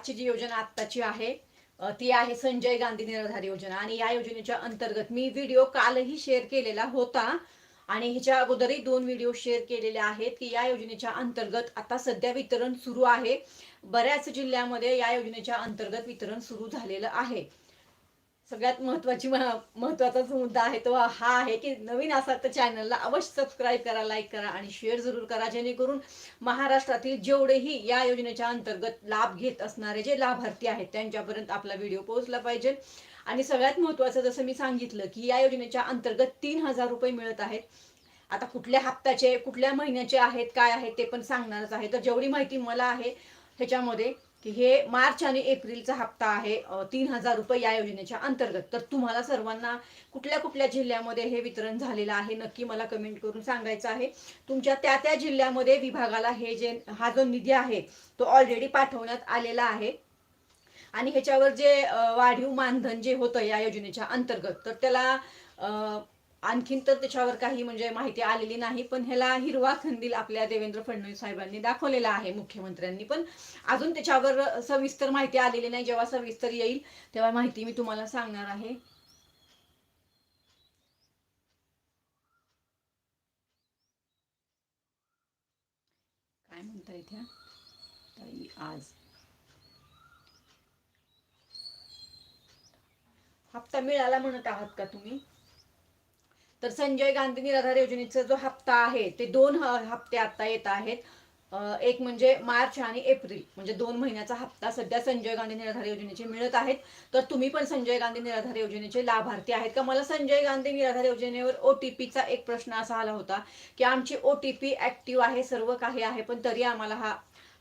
आजची जी योजना आत्ताची आहे ती आहे संजय गांधी निराधार योजना. आणि या योजनेच्या अंतर्गत मी व्हिडिओ कालही शेअर केलेला होता. आणि ह्याच्या अगोदरही दोन व्हिडिओ शेअर केलेले आहेत की या योजनेच्या अंतर्गत आता सध्या वितरण सुरू आहे. बऱ्याच जिल्ह्यामध्ये या योजनेच्या अंतर्गत वितरण सुरू झालेलं आहे. सगळ्यात महत्वाची महत्त्वाचा जो मुद्दा आहे तो हा आहे की नवीन असाल तर चॅनलला अवश्य सबस्क्राईब करा लाईक करा आणि शेअर जरूर करा जेणेकरून महाराष्ट्रातील जेवढेही या योजनेच्या अंतर्गत लाभ घेत असणारे जे लाभार्थी आहेत त्यांच्यापर्यंत आपला व्हिडिओ पोहोचला पाहिजे. आणि सगळ्यात महत्वाचं जसं मी सांगितलं की या योजनेच्या अंतर्गत तीन हजार रुपये मिळत आहेत. आता कुठल्या हप्त्याचे कुठल्या महिन्याचे आहेत काय आहेत ते पण सांगणारच आहे. तर जेवढी माहिती मला आहे ह्याच्यामध्ये की हे मार्च आणि एप्रिलचा हप्ता आहे तीन हजार रुपये या योजनेच्या अंतर्गत. तर तुम्हाला सर्वांना कुठल्या कुठल्या जिल्ह्यामध्ये हे वितरण झालेलं आहे नक्की मला कमेंट करून सांगायचं आहे. तुमच्या त्या त्या जिल्ह्यामध्ये विभागाला हे जे हा जो निधी आहे तो ऑलरेडी पाठवण्यात आलेला आहे. आणि ह्याच्यावर जे वाढीव मानधन जे होतं या योजनेच्या अंतर्गत तर त्याला आणखीन तर त्याच्यावर काही म्हणजे माहिती आलेली नाही पण ह्याला हिरवा खंदील आपल्या देवेंद्र फडणवीस साहेबांनी दाखवलेला आहे मुख्यमंत्र्यांनी. पण अजून त्याच्यावर सविस्तर माहिती आलेली नाही जेव्हा सविस्तर येईल तेव्हा माहिती मी तुम्हाला सांगणार आहे. काय म्हणता इथे ताई आज. हप्ता मिळाला म्हणत आहात का तुम्ही? तर संजय गांधी निराधार योजनेचा जो हप्ता आहे ते दोन हप्ते आता येत आहेत. एक म्हणजे मार्च आणि एप्रिल म्हणजे दोन महिन्याचा हप्ता सध्या संजय गांधी निराधार योजनेचे मिळत आहेत. तर तुम्ही पण संजय गांधी निराधार योजनेचे लाभार्थी आहेत का? मला संजय गांधी निराधार योजनेवर ओटीपीचा एक प्रश्न असा आला होता की आमची ओटीपी ऍक्टिव्ह आहे सर्व काही आहे पण तरी आम्हाला हा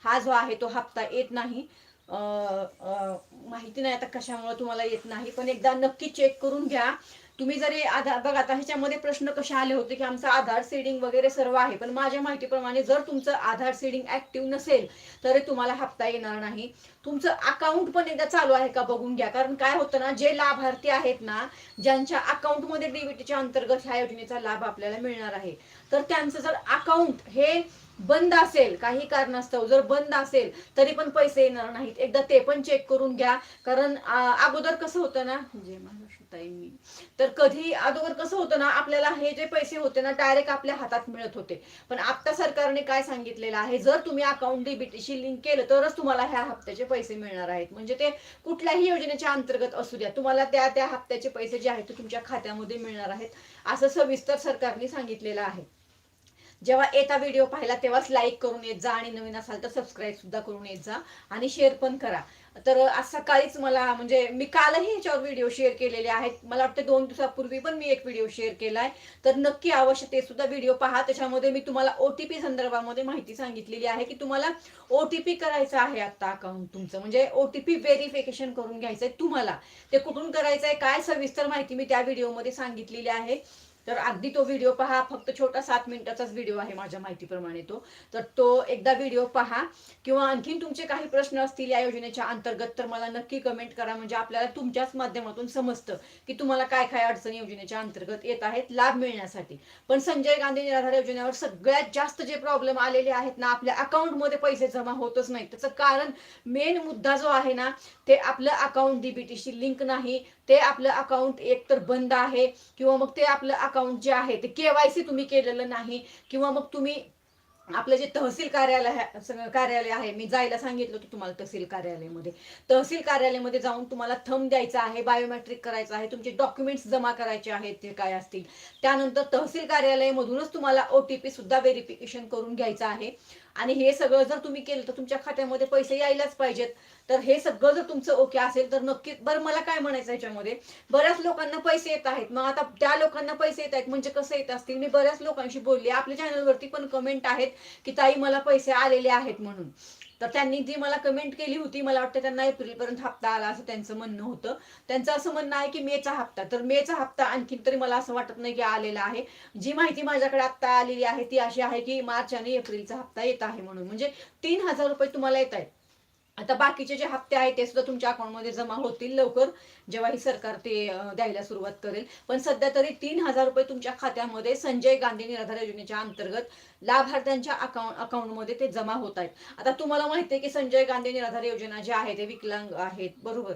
हा जो आहे तो हप्ता येत नाही. माहिती नाही आता कशामुळे तुम्हाला येत नाही पण एकदा नक्की चेक करून घ्या. तुम्ही जरी आधार बघा आता ह्याच्यामध्ये प्रश्न कसे आले होते की आमचं आधार सीडिंग वगैरे सर्व आहे पण माझ्या माहितीप्रमाणे जर तुमचं आधार सीडिंग ऍक्टिव्ह नसेल तरी तुम्हाला हप्ता येणार नाही. तुमचं अकाउंट पण एकदा चालू आहे का बघून घ्या. कारण काय होतं ना जे लाभार्थी आहेत ना ज्यांच्या अकाउंटमध्ये डीबीटीच्या अंतर्गत ह्या योजनेचा लाभ आपल्याला मिळणार आहे. तर त्यांचं जर अकाउंट हे बंद असेल काही कारणास्तव जर बंद असेल तरी पण पैसे येणार नाहीत. एकदा ते पण चेक करून घ्या. कारण अगोदर कसं होतं ना जे मला ताई मी. तर कधी अगोदर कसं होतं ना आपल्याला हे जे पैसे होते ना डायरेक्ट आपल्या हातात मिळत होते. पण आता सरकारने काय सांगितलेलं आहे जर तुम्ही अकाउंट डीबीटीशी लिंक केलं तरच तुम्हाला ह्या हप्त्याचे पैसे मिळणार आहेत. म्हणजे ते कुठल्याही योजनेच्या अंतर्गत असू द्या. तुम्हाला त्या त्या हप्त्याचे पैसे जे आहेत ते तुमच्या खात्यामध्ये मिळणार आहेत. असं सविस्तर सरकारने सांगितलेलं आहे. जेव्हा येता व्हिडिओ पाहिला तेव्हाच लाईक करून येत जा. आणि नवीन असाल तर सबस्क्राईब सुद्धा करून येत जा. आणि शेअर पण करा. तर आज सकाळीच मला म्हणजे मी कालही याच्यावर व्हिडिओ शेअर केलेले आहेत. मला वाटतं दोन दिवसापूर्वी पण मी एक व्हिडिओ शेअर केला आहे तर नक्की अवश्य ते सुद्धा व्हिडिओ पहा. त्याच्यामध्ये मी तुम्हाला ओटीपी संदर्भामध्ये माहिती सांगितलेली आहे की तुम्हाला ओटीपी करायचं आहे आता अकाउंट तुमचं. म्हणजे ओटीपी व्हेरिफिकेशन करून घ्यायचं आहे तुम्हाला. ते कुठून करायचं आहे काय सविस्तर माहिती मी त्या व्हिडिओमध्ये सांगितलेली आहे. तर अगदी तो व्हिडिओ पहा फक्त छोटा सात मिनिटाचाच व्हिडिओ आहे माझ्या माहितीप्रमाणे तो. तर तो एकदा व्हिडिओ पहा किंवा आणखीन तुमचे काही प्रश्न असतील या योजनेच्या अंतर्गत तर मला नक्की कमेंट करा. म्हणजे आपल्याला तुमच्याच माध्यमातून समजतं की तुम्हाला काय काय अडचणी योजनेच्या अंतर्गत येत आहेत लाभ मिळण्यासाठी. पण संजय गांधी निराधार योजनेवर सगळ्यात जास्त जे प्रॉब्लेम आलेले आहेत ना आपल्या अकाउंटमध्ये पैसे जमा होतच नाही त्याचं कारण मेन मुद्दा जो आहे ना ते आपलं अकाउंट डीबीटीशी लिंक नाही. ते आपलं अकाउंट एकतर बंद आहे किंवा मग ते आपलं अकाउंट जे आहे ते केवायसी तुम्ही केलेलं नाही किंवा मग तुम्ही आपलं जे तहसील कार्यालय कार्यालय आहे मी जायला सांगितलं होतं तुम्हाला तहसील कार्यालयामध्ये. तहसील कार्यालयामध्ये जाऊन तुम्हाला थंब द्यायचा आहे बायोमेट्रिक करायचं आहे तुमचे डॉक्युमेंट्स जमा करायचे आहेत ते काय असतील. त्यानंतर तहसील कार्यालयामधूनच तुम्हाला ओ टी पी सुद्धा व्हेरिफिकेशन करून घ्यायचं आहे. आणि हे सगळं जर तुम्ही केलं तर तुमच्या खात्यामध्ये पैसे यायलाच पाहिजेत. तर हे सगळं जर तुमचं ओके असेल तर नक्कीच बरं मला काय म्हणायचं याच्यामध्ये बऱ्याच लोकांना पैसे येत आहेत. मग आता त्या लोकांना पैसे येत आहेत म्हणजे कसं येत असतील? मी बऱ्याच लोकांशी बोलले. आपल्या चॅनलवरती पण कमेंट आहेत की ताई मला पैसे आलेले आहेत म्हणून. तर त्यांनी जी मला कमेंट केली होती मला वाटतं त्यांना एप्रिलपर्यंत हप्ता आला असं त्यांचं म्हणणं होतं. त्यांचं असं म्हणणं आहे की मेचा हप्ता. तर मेचा हप्ता आणखीन तरी मला असं वाटत नाही की आलेला आहे. जी माहिती माझ्याकडे आता आलेली आहे ती अशी आहे की मार्च आणि एप्रिलचा हप्ता येत आहे म्हणून. म्हणजे तीन हजार रुपये तुम्हाला येत आहेत. आता बाकीचे जे हप्ते आहेत ते सुद्धा तुमच्या अकाउंटमध्ये जमा होतील लवकर जेव्हा ही सरकार ते द्यायला सुरुवात करेल. पण सध्या तरी तीन हजार रुपये तुमच्या खात्यामध्ये संजय गांधी निराधार योजनेच्या अंतर्गत लाभार्थ्यांच्या अकाउंट अकाउंटमध्ये ते जमा होत आहेत. आता तुम्हाला माहिती आहे की संजय गांधी निराधार योजना जे आहे ते विकलांग आहेत बरोबर?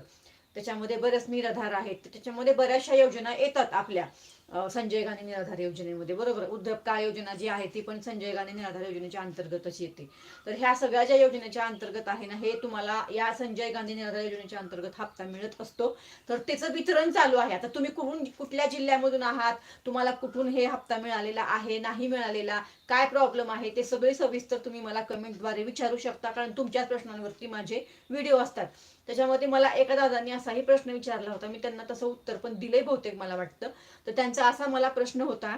त्याच्यामध्ये बरेच निराधार आहेत. त्याच्यामध्ये बऱ्याचशा योजना येतात आपल्या. संजय गांधी निराधार योजनेमध्ये. बरोबर. उद्धव काय योजना जी आहे ती पण संजय गांधी निराधार योजनेच्या अंतर्गतच येते. तर ह्या सगळ्या ज्या योजनेच्या अंतर्गत आहे ना हे तुम्हाला या संजय गांधी निराधार योजनेच्या अंतर्गत हप्ता मिळत असतो. तर त्याचं वितरण चालू आहे. आता तुम्ही कुठून कुठल्या जिल्ह्यामधून आहात? तुम्हाला कुठून हे हप्ता मिळालेला आहे नाही मिळालेला? काय प्रॉब्लेम आहे? ते सगळे सविस्तर तुम्ही मला कमेंटद्वारे विचारू शकता कारण तुमच्याच प्रश्नांवरती माझे व्हिडिओ असतात. त्याच्यामध्ये मला एका दादांनी असाही प्रश्न विचारला होता. मी त्यांना तसं उत्तर पण दिलंय बहुतेक मला वाटतं. तर त्यांचा असा मला प्रश्न होता.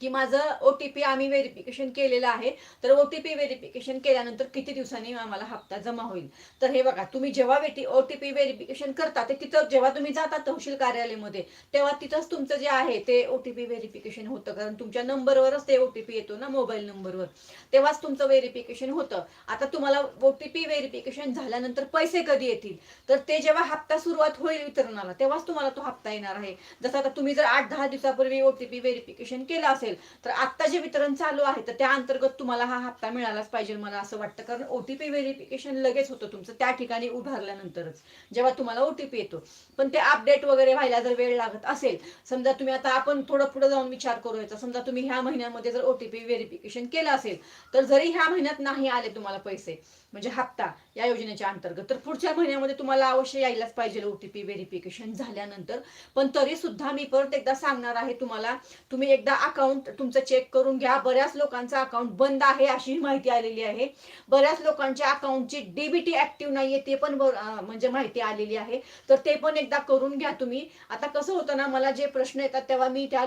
की माझं ओ टी पी आम्ही व्हेरिफिकेशन केलेलं आहे. तर ओ टी पी व्हेरिफिकेशन केल्यानंतर किती दिवसांनी आम्हाला हप्ता जमा होईल? तर हे बघा तुम्ही जेव्हा ओ टी पी व्हेरिफिकेशन करता ते तिथं जेव्हा तुम्ही जाता तहसील कार्यालयामध्ये तेव्हा तिथंच तुमचं जे आहे ते ओ टी पी व्हेरिफिकेशन होतं. कारण तुमच्या नंबरवरच ते ओ टी पी येतो ना मोबाईल नंबरवर. तेव्हाच तुमचं व्हेरिफिकेशन होतं. आता तुम्हाला ओ टी पी व्हेरिफिकेशन झाल्यानंतर पैसे कधी येतील? तर ते जेव्हा हप्ता सुरुवात होईल वितरणाला तेव्हाच तुम्हाला तो हप्ता येणार आहे. जसं आता तुम्ही जर आठ दहा दिवसापूर्वी ओ टी पी व्हेरिफिकेशन केलं असेल तर आत्ता जे वितरण चालू आहे तर त्या अंतर्गत तुम्हाला हा हप्ता मिळालाच पाहिजे मला असं वाटतं. कारण ओटीपी व्हेरिफिकेशन लगेच होतं तुमचं त्या ठिकाणी उभारल्यानंतरच. जेव्हा तुम्हाला ओटीपी येतो. पण ते अपडेट वगैरे व्हायला जर वेळ लागत असेल समजा तुम्ही आता आपण थोडं पुढे जाऊन विचार करू याचा समजा तुम्ही ह्या महिन्यामध्ये जर ओटीपी व्हेरिफिकेशन केलं असेल तर जरी ह्या महिन्यात नाही आले तुम्हाला पैसे म्हणजे हप्ता या योजनेच्या अंतर्गत. तर पुढच्या महिन्यामध्ये तुम्हाला अवश्य यायलाच पाहिजे ओटीपी व्हेरिफिकेशन झाल्यानंतर. पण तरी सुद्धा मी परत एकदा सांगणार आहे तुम्हाला तुम्ही एकदा अकाउंट तुमचं चेक करून घ्या. बऱ्याच लोकांचा अकाउंट बंद आहे अशी माहिती आलेली आहे. बऱ्याच लोकांच्या अकाउंटची डीबीटी ऍक्टिव्ह नाहीये ते पण म्हणजे माहिती आलेली आहे. तर ते पण एकदा करून घ्या तुम्ही. आता कसं होतं ना मला जे प्रश्न येतात तेव्हा मी त्या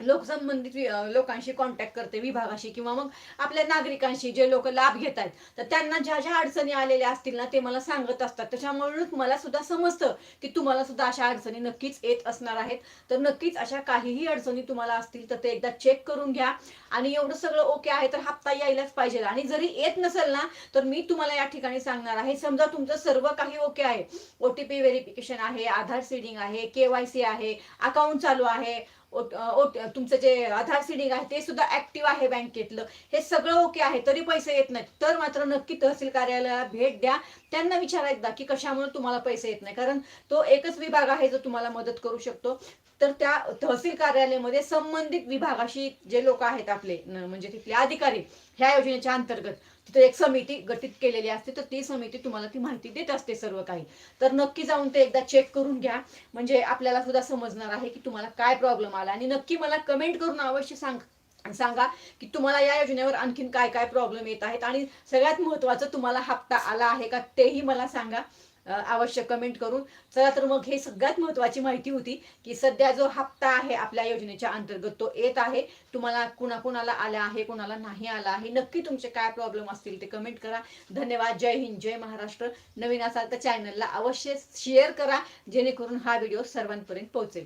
लोकसंबंधित लोकांशी कॉन्टॅक्ट करते विभागाशी किंवा मग आपल्या नागरिकांशी जे लोक लाभ घेत आहेत तर त्यांना ज्या ज्या अडचणी आलेल्या असतील ना ते मला सांगत असतात. त्याच्यामुळेच मला सुद्धा समजतं की तुम्हाला सुद्धा अशा अडचणी नक्कीच येत असणार आहेत. तर नक्कीच अशा काहीही अडचणी तुम्हाला असतील तर ते एकदा चेक करून घ्या. आणि एवढं सगळं ओके आहे तर हप्ता यायलाच पाहिजे. आणि जरी येत नसेल ना तर मी तुम्हाला या ठिकाणी सांगणार आहे. समजा तुमचं सर्व काही ओके आहे. ओटीपी व्हेरिफिकेशन आहे आधार सीडिंग आहे केवायसी आहे अकाउंट चालू आहे. तुमचं जे आधार सिडिंग आहे ते सुद्धा ऍक्टिव्ह आहे बँकेतलं. हे सगळं ओके आहे तरी पैसे येत नाहीत. तर मात्र नक्की तहसील कार्यालयाला भेट द्या. त्यांना विचारा एकदा की कशामुळे तुम्हाला पैसे येत नाही. कारण तो एकच विभाग आहे जो तुम्हाला मदत करू शकतो. तर त्या तहसील कार्यालयामध्ये संबंधित विभागाशी जे लोक आहेत आपले म्हणजे तिथले अधिकारी ह्या योजनेच्या अंतर्गत तिथे एक समिती गठीत केलेली असते. तर ती समिती तुम्हाला ती माहिती देत असते सर्व काही. तर नक्की जाऊन ते एकदा चेक करून घ्या. म्हणजे आपल्याला सुद्धा समजणार आहे की तुम्हाला काय प्रॉब्लेम आला. आणि नक्की मला कमेंट करून अवश्य सांग सांगा की तुम्हाला या योजनेवर आणखीन काय काय प्रॉब्लेम येत आहेत. आणि सगळ्यात महत्वाचं तुम्हाला हप्ता आला आहे का तेही मला सांगा. अवश्य कमेंट करून. चला तर मग हे सगळ्यात महत्त्वाची माहिती होती की सध्या जो हप्ता आहे आपल्या योजनेच्या अंतर्गत तो येत आहे. तुम्हाला कुणाकुणाला आला आहे कुणाला नाही आला आहे नक्की तुमचे काय प्रॉब्लेम असतील ते कमेंट करा. धन्यवाद जय हिंद जय महाराष्ट्र. नवीन असाल तर चॅनलला अवश्य शेअर करा जेणेकरून हा व्हिडिओ सर्वांपर्यंत पोहोचेल.